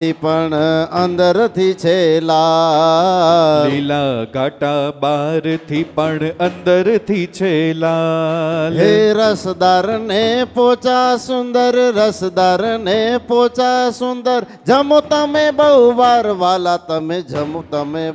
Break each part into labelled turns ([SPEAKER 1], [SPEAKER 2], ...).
[SPEAKER 1] પણ અંદરથી છે લાલ.
[SPEAKER 2] લીલા ઘાટા બારથી પણ અંદરથી છે લાલ.
[SPEAKER 1] હે રસદાર ને પોચા સુંદર રસદાર ને પોચા સુંદર. જમો તમે બહુ વાર વાલા તમે જમો તમે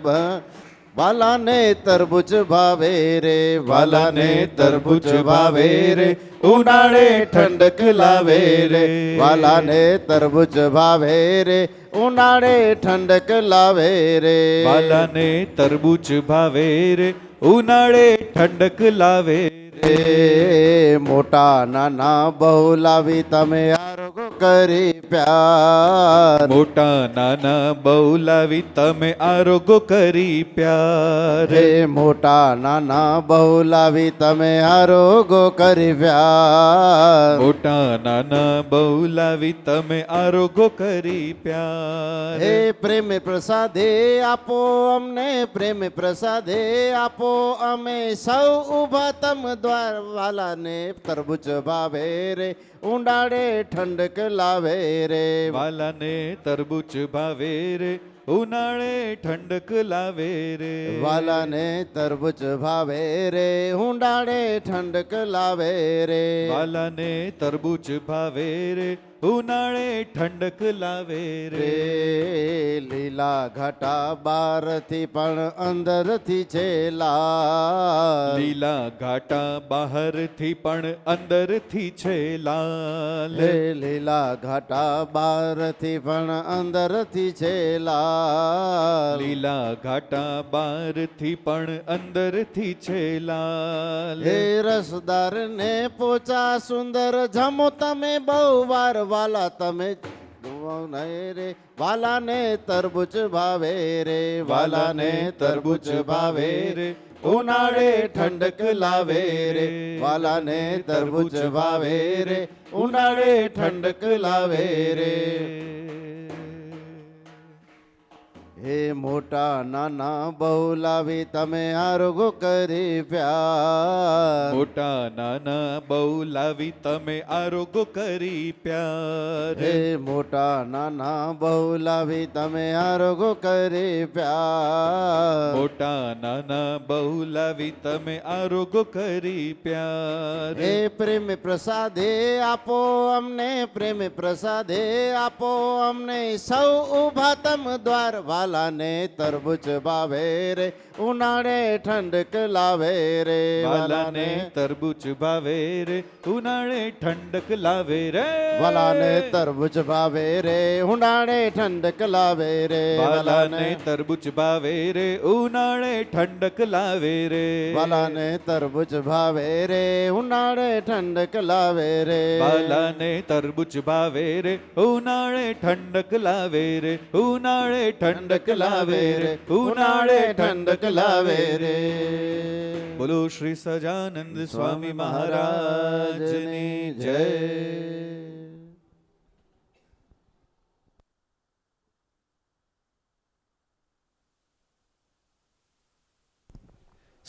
[SPEAKER 1] બ- વાલા ને તરબૂચ ભાવે રે વાલાને તરબૂચ ભાવે રે ઉનાળે ઠંડક લાવે રે. વાલાને તરબૂચ ભાવે રે ઉનાળે ઠંડક લાવે રે.
[SPEAKER 2] વાલાને તરબૂચ ભાવે રે ઉનાળે ઠંડક લાવે રે.
[SPEAKER 1] રે મોટા નાના બહુ લાવી તમે આરોગો કરી પ્યાર.
[SPEAKER 2] મોટા નાના બહુ લાવી તમે આરોગો કરી પ્યાર.
[SPEAKER 1] રે મોટા નાના બહુ લાવી તમે આરોગો કરી પ્યાર.
[SPEAKER 2] મોટા નાના બહુ લાવી તમે આરોગો કરી પ્યાર.
[SPEAKER 1] હે પ્રેમ પ્રસાદે આપો અમને પ્રેમ પ્રસાદે આપો અમે સૌ ઊભા તમ દ્વાર વાલાને તરબૂચ ભાવે રે. ઉડાડે ઠંડક લાવે રે.
[SPEAKER 2] વાલાને તરબૂચ ભાવે રે ઉનાળે ઠંડક લાવે રે.
[SPEAKER 1] વાલાને તરબૂચ ભાવે રે ઉંડાડે ઠંડક લાવે રે.
[SPEAKER 2] વાલાને તરબૂચ ભાવે રે ઉનાળે ઠંડક લાવે રે.
[SPEAKER 1] લીલા ઘાટા બારથી પણ અંદરથી છે લાલ
[SPEAKER 2] લીલા ઘાટા બહારથી પણ અંદરથી છે લાલ
[SPEAKER 1] લે લીલા ઘાટા બારથી પણ અંદરથી છે લાલ
[SPEAKER 2] ઘાટા બારથી પણ અંદરથી છે લાલ
[SPEAKER 1] હે રસદાર ને પોચા સુંદર જમો તમે બહુ વાર વાલા તમે નહીં રે, વાલાને તરબૂચ ભાવે રે, વાલાને તરબૂચ ભાવે રે, ઉનાળે ઠંડક લાવે રે, વાલાને તરબૂચ ભાવે રે, ઉનાળે ઠંડક લાવે રે. હે મોટા નાના બહુ લાવી તમે આરોગો કરી પ્યાર.
[SPEAKER 2] મોટા નાના બહુ લાવી તમે આરોગો કરી પ્યાર.
[SPEAKER 1] હે મોટા નાના બહુ લાવી તમે આરોગો કરી પ્યાર.
[SPEAKER 2] મોટા નાના બહુ લાવી તમે આરોગો કરી પ્યાર.
[SPEAKER 1] હે પ્રેમ પ્રસાદે આપો અમને પ્રેમ પ્રસાદે આપો અમને. સૌ ઊભા તમ દ્વાર વાલાને તરબૂચ ભાવે રે ઉનાળે ઠંડક લાવે રે
[SPEAKER 2] વાલાને તરબૂચ ભાવે રે ઉનાળે ઠંડક લાવે રે.
[SPEAKER 1] વાલાને તરબૂચ ભાવે રે ઉનાળે ઠંડક લાવે રે
[SPEAKER 2] વાલાને તરબૂચ ભાવે રે ઉનાળે ઠંડક લાવે રે.
[SPEAKER 1] વાલાને તરબૂચ ભાવે રે ઉનાળે ઠંડક લાવે રે.
[SPEAKER 2] વાલાને તરબૂચ ભાવે રે ઉનાળે ઠંડક લાવે રે ઉનાળે ઠંડક લાવે રે
[SPEAKER 1] ઉનાળે ઠંડક લાવે રે.
[SPEAKER 2] બોલો શ્રી સજાનંદ સ્વામી મહારાજની જય.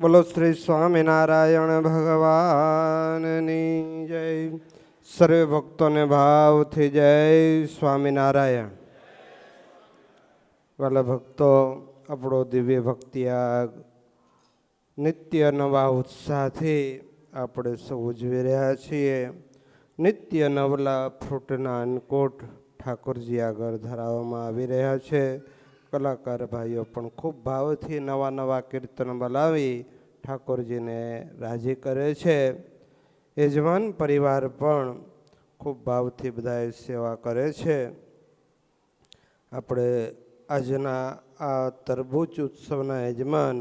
[SPEAKER 3] બોલો શ્રી સ્વામિનારાયણ ભગવાનની જય. સર્વે ભક્તોને ભાવથી જય સ્વામિનારાયણ. વાલા ભક્તો, આપણો દિવ્ય ભક્તિયાગ, નિત્ય નવા ઉત્સાહથી આપણે સૌ ઉજવી રહ્યા છીએ. નિત્ય નવલા ફ્રૂટના અન્નકોટ ઠાકોરજી આગળ ધરાવવામાં આવી રહ્યા છે. કલાકાર ભાઈઓ પણ ખૂબ ભાવથી નવા નવા કીર્તન બોલાવી ઠાકોરજીને રાજી કરે છે. યજમાન પરિવાર પણ ખૂબ ભાવથી બધાએ સેવા કરે છે. આપણે આજના આ તરબૂચ ઉત્સવના યજમાન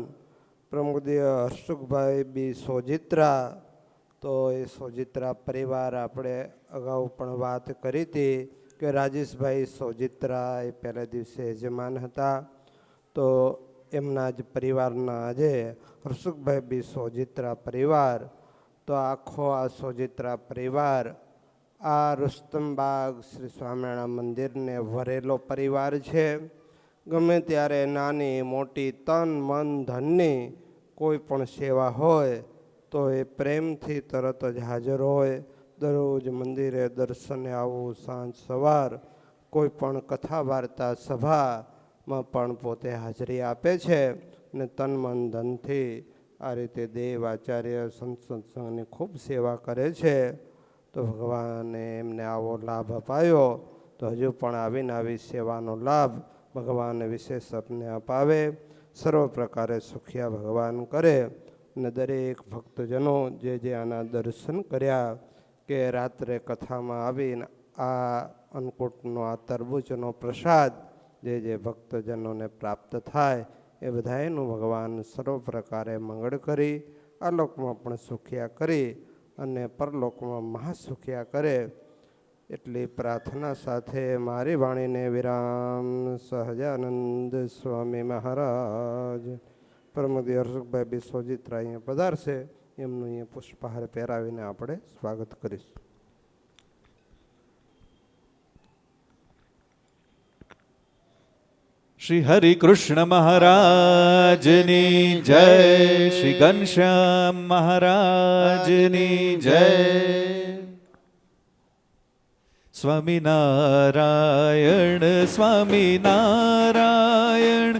[SPEAKER 3] પ્રમુદીય હર્ષુખભાઈ બી સોજિત્રા, તો એ સોજિત્રા પરિવાર આપણે અગાઉ પણ વાત કરી હતી. કે રાજેશભાઈ સોજિત્રા એ પહેલા દિવસે યજમાન હતા, તો એમના જ પરિવારના આજે હર્ષુખભાઈ બી સોજિત્રા પરિવાર, તો આખો આ સોજિત્રા પરિવાર, આ રુસ્તમબાગ શ્રી સ્વામિનારાયણ મંદિરને ભરેલો પરિવાર છે. ગમે ત્યારે નાની, મોટી, તન, મન, ધનની કોઈ પણ સેવા હોય, તો એ પ્રેમથી તરત જ હાજર હોય. દરરોજ મંદિરે દર્શને આવવું સાંજ સવાર, કોઈ પણ કથા વાર્તા સભામાં પણ પોતે હાજરી આપે છે અને તન મન ધનથી આ રીતે દેવ આચાર્ય સંત સત્સંગની ખૂબ સેવા કરે છે. તો ભગવાને એમને આવો લાભ અપાયો. તો હજુ પણ આવીને આવી સેવાનો લાભ ભગવાન વિશેષ આપને અપાવે. સર્વ પ્રકારે સુખિયા ભગવાન કરે અને દરેક ભક્તજનો જે જે આના દર્શન કર્યા કે રાત્રે કથામાં આવીને આ અન્નકૂટનો, આ તરબૂચનો પ્રસાદ જે જે ભક્તજનોને પ્રાપ્ત થાય એ બધાયનું ભગવાન સર્વ પ્રકારે મંગળ કરી, આ લોકમાં પણ સુખિયા કરી અને પરલોકમાં મહાસુખિયા કરે. એટલી પ્રાર્થના સાથે મારી વાણીને વિરામ. સહજાનંદ સ્વામી મહારાજ. પરમદી હર્ષુખભાઈ બિસ્વજીત્રા અહીંયા પધારશે. એમનું અહીંયા પુષ્પહાર પહેરાવીને આપણે સ્વાગત કરીશું.
[SPEAKER 2] શ્રી હરિ કૃષ્ણ મહારાજની જય, શ્રી ઘનશ્યામ મહારાજની જય. સ્વામિનારાયણ સ્વામિનારાયણ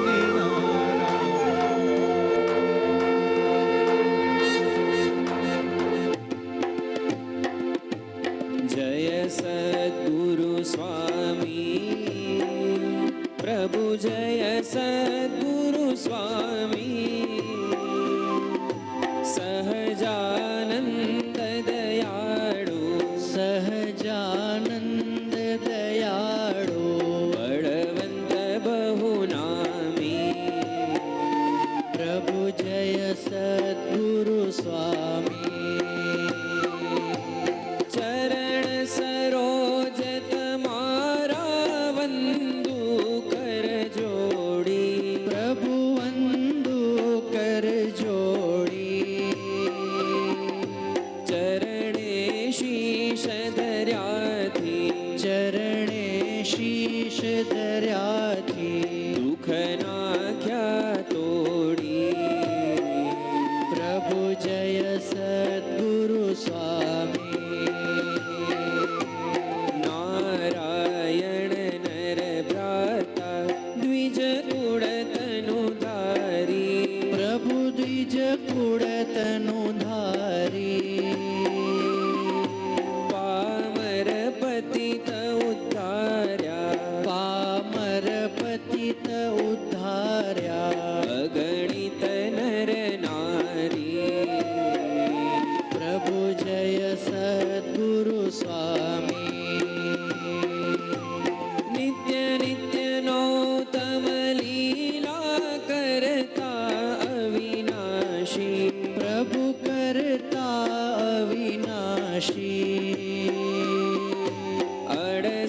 [SPEAKER 4] સહજાનંદ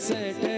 [SPEAKER 5] set.